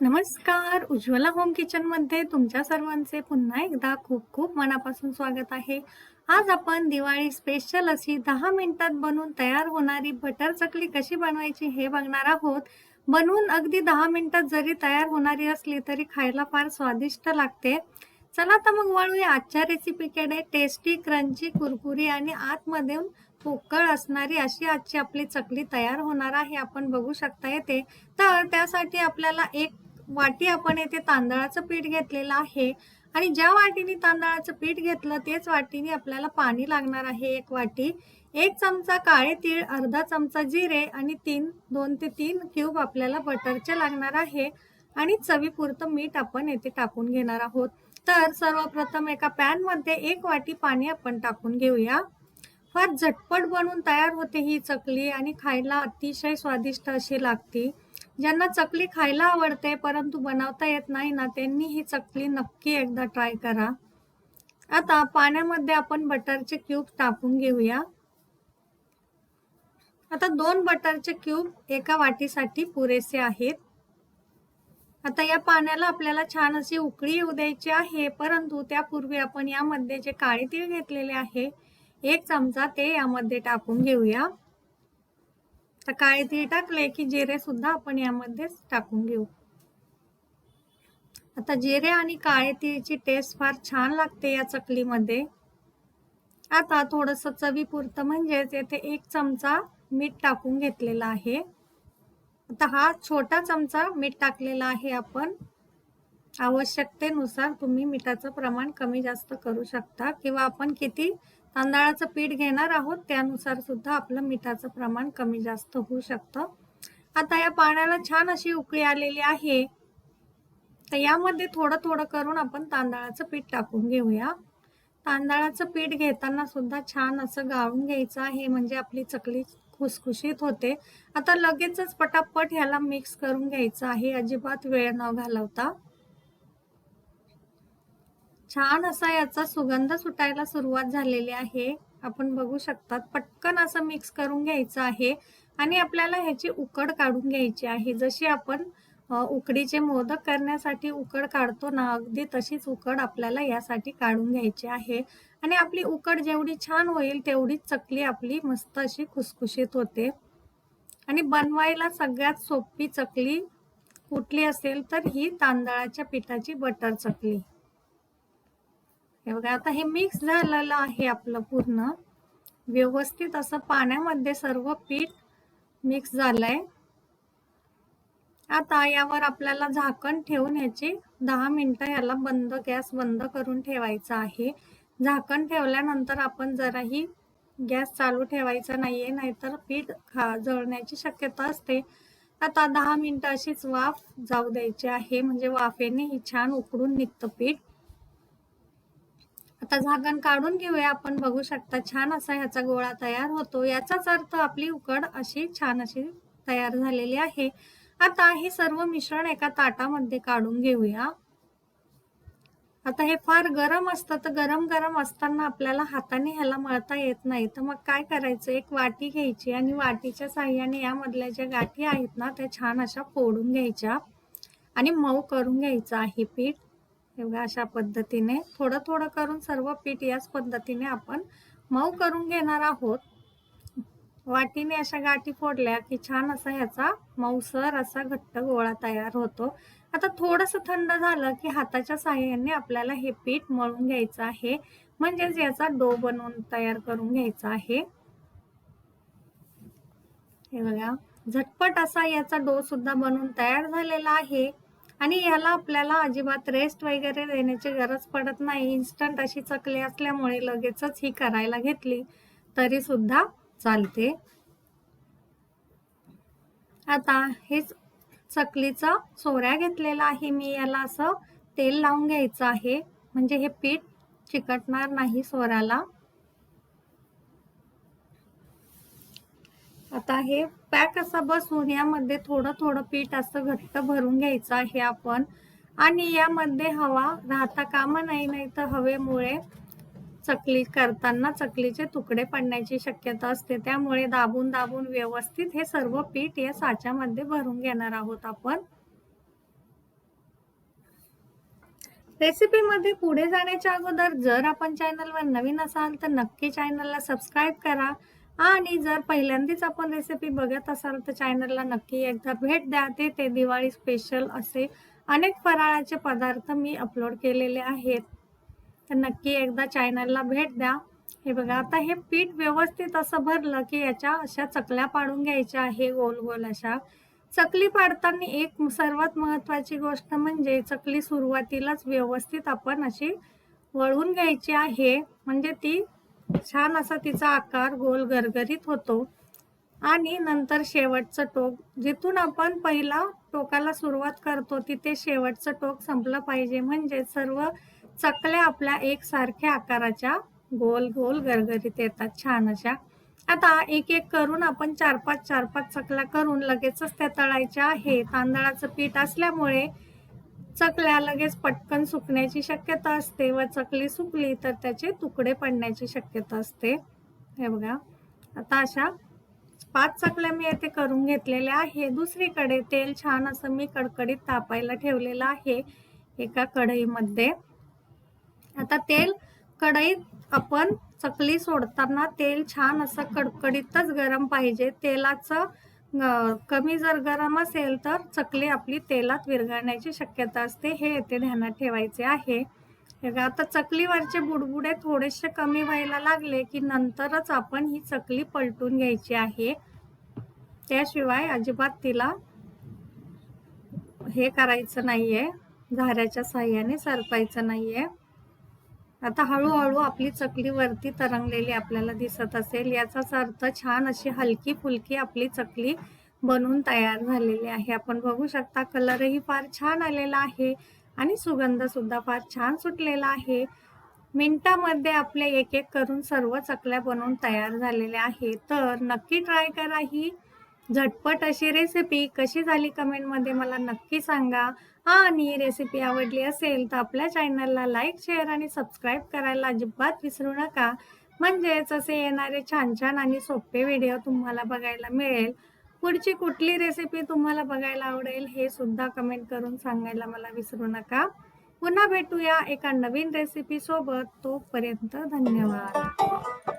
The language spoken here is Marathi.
नमस्कार. उज्ज्वला होम किचनमध्ये तुमच्या सर्वांचे पुन्हा एकदा खूप खूप मनापासून स्वागत आहे. आज आपण दिवाळी स्पेशल अशी दहा मिनिटात बनवून तयार होणारी बटर चकली कशी बनवायची हे बघणार आहोत. बनवून अगदी दहा मिनिटात जरी तयार होणारी असली तरी खायला फार स्वादिष्ट लागते. चला तर मग वळूया. आजच्या रेसिपीकडे टेस्टी क्रंची कुरकुरी आणि आतमध्ये पोकळ असणारी अशी आजची आपली चकली तयार होणार आहे. आपण बघू शकता येते. तर त्यासाठी आपल्याला एक वाटी आपण येथे तांदळाचं पीठ घेतलेलं आहे. आणि ज्या वाटीने तांदळाचं पीठ घेतलं तेच वाटीने आपल्याला पाणी लागणार आहे एक वाटी. एक चमचा काळे तीळ अर्धा चमचा जिरे आणि तीन दोन ते तीन क्यूब आपल्याला बटरचे लागणार आहे. आणि चवीपुरतं मीठ आपण येथे टाकून घेणार आहोत. तर सर्वप्रथम एका पॅनमध्ये एक वाटी पाणी आपण टाकून घेऊया. फार झटपट बनून तयार होते ही चकली आणि खायला अतिशय स्वादिष्ट अशी लागते. ज्यांना चकली खायला आवडते परंतु बनवता येत नाही ना त्यांनी ही चकली नक्की एकदा ट्राय करा. आता पाण्यामध्ये आपण बटरचे क्यूब टाकून घेऊया. आता दोन बटरचे क्यूब एका वाटीसाठी पुरेसे आहेत. आता या पाण्याला आपल्याला छान अशी उकळी येऊ द्यायची आहे परंतु त्यापूर्वी आपण यामध्ये जे काळे तीळ घेतलेले आहे एक चमचा ते यामध्ये टाकून घेऊया. तर काळे तीळ टाकले की जिरे सुद्धा आपण यामध्ये टाकून घेऊ. आता जिरे आणि काळे तिळची टेस्ट फार छान लागते या चकलीमध्ये. आता थोडस चवीपुरतं म्हणजेच येथे एक चमचा मीठ टाकून घेतलेला आहे. आता हा छोटा चमचा मीठ टाकलेला आहे आपण. आवश्यकतेनुसार तुम्ही मिठाचं प्रमाण कमी जास्त करू शकता किंवा आपण किती तांदळाचं पीठ घेणार आहोत. त्यानुसार सुद्धा आपलं मिठाचं प्रमाण कमी जास्त होऊ शकतं. आता या पाण्याला छान अशी उकळी आलेली आहे. तर यामध्ये थोडं थोडं करून आपण तांदळाचं पीठ टाकून घेऊया. तांदळाचं पीठ घेताना सुद्धा छान असं गाळून घ्यायचं आहे. म्हणजे आपली चकली खुसखुशीत होते. आता लगेचच पटापट ह्याला मिक्स करून घ्यायचं आहे. अजिबात वेळ न घालवता. छान असा याचा सुगंध सुटायला सुरुवात झालेली आहे. आपण बघू शकतात पटकन असं मिक्स करून घ्यायचं आहे आणि आपल्याला ह्याची उकड काढून घ्यायची आहे. जशी आपण उकडीचे मोदक करण्यासाठी उकड काढतो ना अगदी तशीच उकड आपल्याला यासाठी काढून घ्यायची आहे. आणि आपली उकड जेवढी छान होईल तेवढीच चकली आपली मस्त अशी खुसखुशीत होते. आणि बनवायला सगळ्यात सोपी चकली कुठली असेल तर ही तांदळाच्या पिठाची बटर चकली. हे बघा आता हे मिक्स झालेलं आहे आपलं पूर्ण. व्यवस्थित असं पाण्यामध्ये सर्व पीठ मिक्स झालंय. आता यावर आपल्याला झाकण ठेवून ह्याची दहा मिनिटं याला बंद गॅस बंद करून ठेवायचा आहे. झाकण ठेवल्यानंतर आपण जराही गॅस चालू ठेवायचा नाहीये नाहीतर पीठ खा जळण्याची शक्यता असते. आता दहा मिनटं अशीच वाफ जाऊ द्यायची आहे म्हणजे वाफेने ही छान उकडून निघतं पीठ. आता झाकण काढून घेऊया. आपण बघू शकता छान असा ह्याचा गोळा तयार होतो. याचाच अर्थ आपली उकड अशी छान अशी तयार झालेली आहे. आता हे सर्व मिश्रण एका ताटामध्ये काढून घेऊया. आता हे फार गरम असतं तर गरम गरम असताना आपल्याला हाताने ह्याला मळता येत नाही. तर मग काय करायचं? एक वाटी घ्यायची आणि वाटीच्या साह्याने यामधल्या ज्या गाठी आहेत ना त्या छान अशा फोडून घ्यायच्या आणि मऊ करून घ्यायचं आहे पीठ. बघा अशा पद्धतीने थोडं थोडं करून सर्व पीठ याच पद्धतीने आपण मऊ करून घेणार आहोत. वाटीने अशा गाठी फोडल्या की छान असा ह्याचा मऊसर असा घट्ट गोळा तयार होतो. आता थोडस थंड झालं की हाताच्या साह्याने आपल्याला हे पीठ मळून घ्यायचं आहे. म्हणजेच याचा डो बनवून तयार करून घ्यायचा आहे. हे बघा झटपट असा याचा डो सुद्धा बनवून तयार झालेला आहे. आणि याला आपल्याला अजिबात रेस्ट वगैरे देण्याची गरज पडत नाही. इन्स्टंट अशी चकली असल्यामुळे लगेचच ही करायला घेतली तरी सुद्धा चालते. आता हेच चकलीचा सोऱ्या घेतलेला आहे. मी याला असं तेल लावून घ्यायचं आहे. म्हणजे हे पीठ चिकटणार नाही सोऱ्याला. आता हे पॅक असा बसून यामध्ये थोडं थोडं पीठ असं घट्ट भरून घ्यायचं आहे आपण. आणि यामध्ये हवा राहता कामा नाही नाही तर हवेमुळे चकली करताना चकलीचे तुकडे पडण्याची शक्यता असते. त्यामुळे दाबून दाबून व्यवस्थित हे सर्व पीठ या साच्यामध्ये भरून घेणार आहोत आपण. रेसिपीमध्ये पुढे जाण्याच्या अगोदर जर आपण चॅनलवर नवीन असाल तर नक्की चॅनलला सबस्क्राईब करा. आणि जर पहिल्यांदाच आपण रेसिपी बघत असाल तर चॅनलला नक्की एकदा भेट द्या. ते ते दिवाळी स्पेशल असे अनेक फराळाचे पदार्थ मी अपलोड केलेले आहेत. तर नक्की एकदा चॅनलला भेट द्या. हे बघा आता हे पीठ व्यवस्थित असं भरलं की याच्या अशा चकल्या पाडून घ्यायच्या आहे गोल गोल अशा. चकली पाडताना एक सर्वात महत्वाची गोष्ट म्हणजे चकली सुरुवातीलाच व्यवस्थित आपण अशी वळून घ्यायची आहे. म्हणजे ती छान असा तिचा आकार गोल गरगरीत होतो. आणि नंतर शेवटचं टोक जिथून आपण पहिला टोकाला सुरुवात करतो तिथे शेवटचं टोक संपलं पाहिजे. म्हणजे सर्व चकल्या आपल्या एकसारख्या आकाराच्या गोल गोल गरगरीत येतात छान अशा. आता एक एक करून आपण चार पाच चार पाच चकल्या करून लगेचच त्या तळायच्या. आहे तांदळाचं पीठ असल्यामुळे चकल्या लगेच पटकन सुकण्याची शक्यता असते व चकली सुकली तर त्याचे तुकडे पडण्याची शक्यता असते. हे बघा. आता अशा पाच चकल्या मी येथे करून घेतलेल्या आहे. दुसरीकडे तेल छान असं मी कडकडीत तापायला ठेवलेलं आहे एका कढईमध्ये. आता तेल कढईत आपण चकली सोडताना तेल छान असं कडकडीतच गरम पाहिजे. तेलाचं कमी जर गरम असेल तर चकली आपली तेलात विरघळण्याची शक्यता असते. हे येथे ध्यानात ठेवायचे आहे. आता चकलीवरचे बुडबुडे थोडेसे कमी व्हायला लागले की नंतरच आपण ही चकली पलटून घ्यायची आहे. त्याशिवाय अजिबात तिला हे करायचं नाहीये. झाऱ्याच्या साह्याने सरपायचं नाहीये. आता हळूहळू आपली चकली वरती तरंगलेली आपल्याला दिसत असेल. याचाच अर्थ छान अशी हलकी फुलकी आपली चकली बनून तयार झालेली आहे. आपण बघू शकता कलरही फार छान आलेला आहे आणि सुगंध सुद्धा फार छान सुटलेला आहे. मिनिटामध्ये आपले एक एक करून सर्व चकल्या बनवून तयार झालेल्या आहे तर नक्की ट्राय करा ही. झटपट अशी रेसिपी कशी झाली कमेंटमध्ये मला नक्की सांगा. आणि रेसिपी आवडली असेल तर आपल्या चॅनलला लाईक शेअर आणि सबस्क्राईब करायला अजिबात विसरू नका. म्हणजेच असे येणारे छान छान आणि सोपे व्हिडिओ तुम्हाला बघायला मिळेल. पुढची कुठली रेसिपी तुम्हाला बघायला आवडेल हे सुद्धा कमेंट करून सांगायला मला विसरू नका. पुन्हा भेटूया एका नवीन रेसिपी सोबत. तोपर्यंत धन्यवाद.